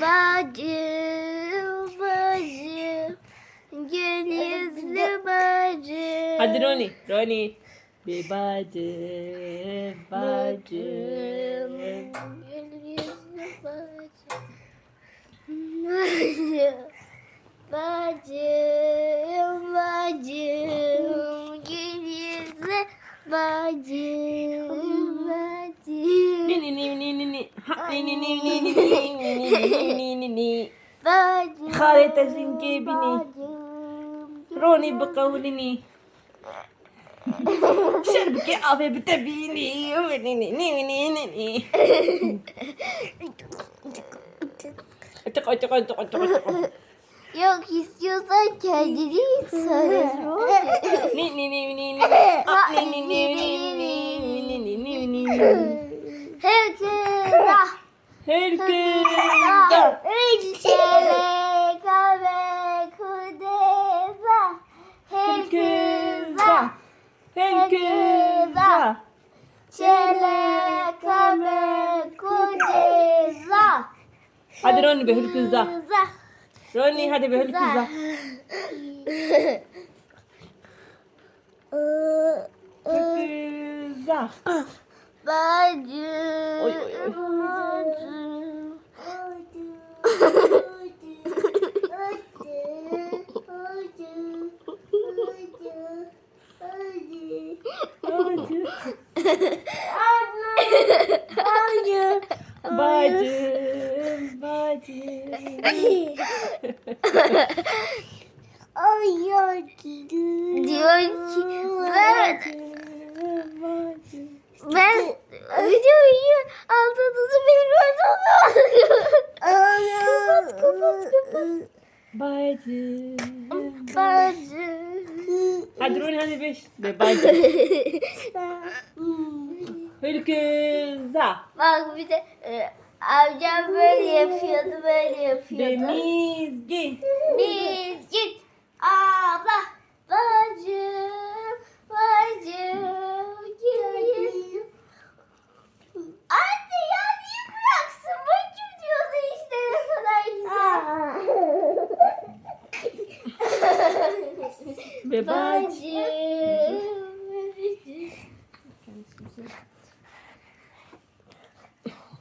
Bacım, bacım, gel yüzlü bacım. Hadi Roni. Roni. Bir bacım. Bacım. Gel yüzlü bacım. Bacım, bacım, gel yüzlü bacım. Ni ni. Açık açık açık açık açık. Yok istiyorsan kendini söyle. Ni ni ni ni ni. Ah, Ni ni ni ni ni ni ni ni ni. Herkes ah. Herkes. Herkes. Herkes. Hadi Ronny bir hırkızda. Ronny hadi bir hırkızda. Hırkızda. Bacı. Oy oy oy. Bacım. Bacım. Diyor ki ben Bacım. ben videoyu anladığınızı bilmiyordum. kapat kapat kapat. Bacım. Bacım. Hadi Roni hadi beş. Be bacım. Hırkızda. Bak bir de e, amcam böyle yapıyordu böyle yapıyordu. Denizgin. Biz git abla bacım gel. Anne ya niye bıraksın bacım diyordu işte ne kadar güzel. Be bacım. bacım.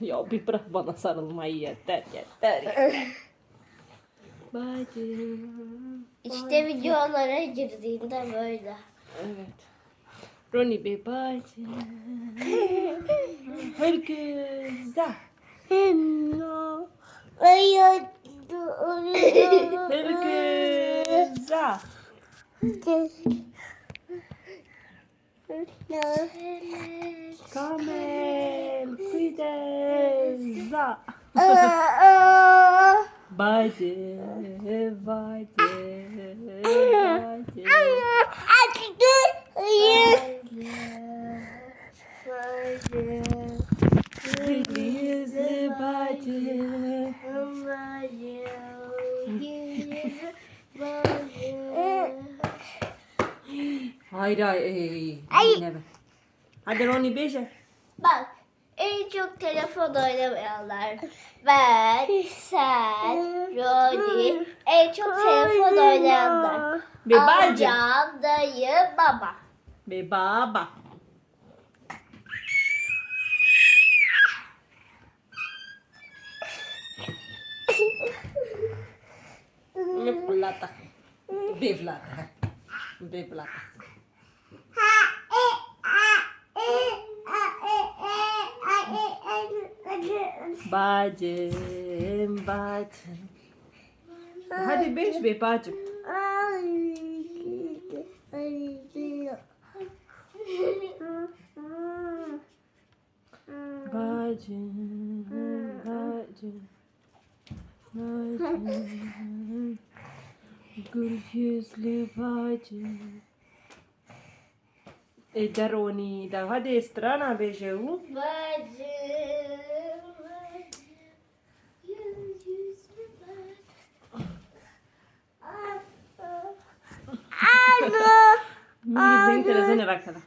Ya bir bırak bana sarılmayı yeter yeter. yeter. Bacım. İşte videolara girdiğinde böyle. Evet. Ronnie be bacım. Herkese. Herkese. Kamel, Fideza. Bajde, bajde, bajde. Bajde, bajde. Hayır hayır. Ay. Hadi Ronnie beşe. Bak en çok telefon oynamayanlar. Ben, sen, Rodi en çok telefon oynayanlar. Be bacım. Amcam, dayı, baba. Be baba. Me plata. Be Bacım, bacım. Hadi beş be bacım. Bacım, bacım. bacım. Gül yüzlü bacım. E Daroni, da hadi strana bejevu. Bacım, bacım, yüz yüzlü bacım. Mi gidin televizyona bakalım.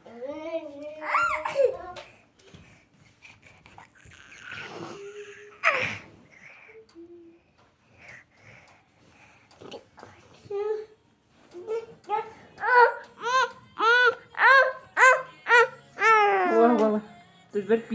Wah wah wah. Dus werd